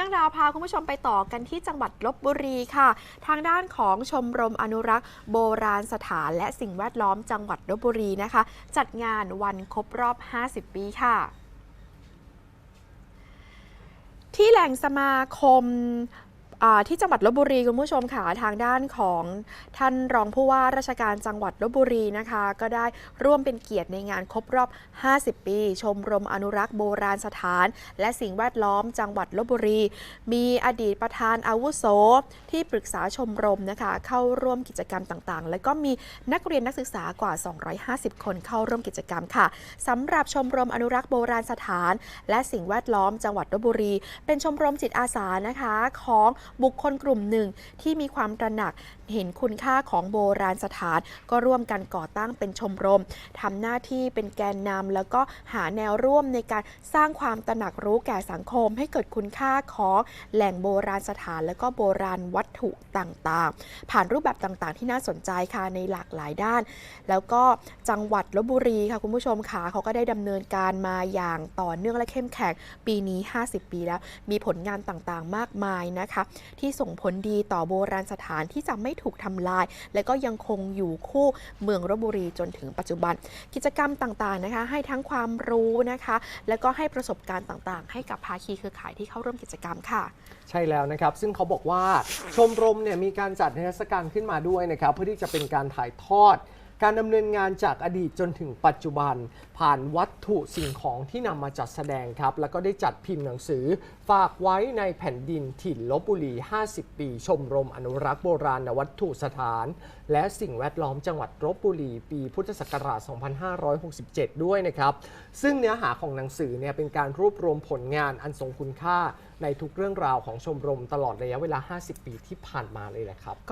รื่องราวพาคุณผู้ชมไปต่อกันที่จังหวัดลบบุรีค่ะ ทางด้านของชมรมอนุรักษ์ โบราณสถานและสิ่งแวดล้อมจังหวัดลบบุรีนะคะ จัดงานวันครบรอบ 50 ปีค่ะที่แหล่งสมาคม ที่จังหวัดลบบุรีคุณผู้ชมค่ะทางด้านของท่านรองผู้ว่าราชการจังหวัดลบบุรีนะคะ ก็ได้ร่วมเป็นเกียรติในงานครบรอบ 50 ปี ชมรมอนุรักษ์โบราณสถาน และสิ่งแวดล้อมจังหวัดลบบุรี มีอดีตประธานอาวุโส ที่ปรึกษาชมรมนะคะ เข้าร่วมกิจกรรมต่างๆ และก็มีนักเรียนนักศึกษากว่า 250 คนเข้าร่วมกิจกรรมค่ะสำหรับชมรมอนุรักษ์โบราณสถาน และสิ่งแวดล้อมจังหวัดลบบุรี เป็นชมรมจิตอาสานะคะของบุคคลกลุ่มหนึ่งที่มีความตระหนักเห็นคุณค่าของโบราณสถาน ก็ร่วมกันก่อตั้งเป็นชมรมทำหน้าที่เป็นแกนนำแล้วก็หาแนวร่วมในการสร้างความตระหนักรู้แก่สังคม ให้เกิดคุณค่าของแหล่งโบราณสถาน และก็โบราณวัตถุต่างๆ ผ่านรูปแบบต่างๆ ที่น่าสนใจค่ะในหลากหลายด้าน แล้วก็จังหวัดลบบุรีค่ะคุณผู้ชมค่ะเขาก็ได้ดำเนินการมาอย่างต่อเนื่องและเข้มแข็งปีนี้ 50 ปีแล้ว มีผลงานต่างๆ มากมายนะคะที่ส่งผลดีต่อโบราณสถานที่จะไม่ถูกทำลาย และก็ยังคงอยู่คู่เมืองลบบุรีจนถึงปัจจุบัน กิจกรรมต่างๆนะคะให้ทั้งความรู้นะคะ แล้วก็ให้ประสบการณ์ต่างๆ ให้กับภาคีเครือข่ายที่เข้าร่วมกิจกรรมค่ะ ใช่แล้วนะครับ ซึ่งเขาบอกว่าชมรมเนี่ยมีการจัดนิทศการขึ้นมาด้วยนะครับ เพื่อที่จะเป็นการถ่ายทอด การดำเนินงานจากอดีตจนถึงปัจจุบัน ผ่านวัตถุสิ่งของที่นำมาจัดแสดงครับ แล้วก็ได้จัดพิมพ์หนังสือ ฝากไว้ในแผ่นดินถิ่นลบบุรี 50 ปี ชมรมอนุรักษ์โบราณวัตถุสถาน และสิ่งแวดล้อมจังหวัดลบบุรี ปีพุทธศักราช 2567 ด้วยนะครับ ซึ่งเนื้อหาของหนังสือเนี่ยเป็นการรวบรวมผลงานอันทรงคุณค่าในทุกเรื่องราวของชมรมตลอดระยะเวลา 50 ปีที่ผ่านมาเลยแหละครับก็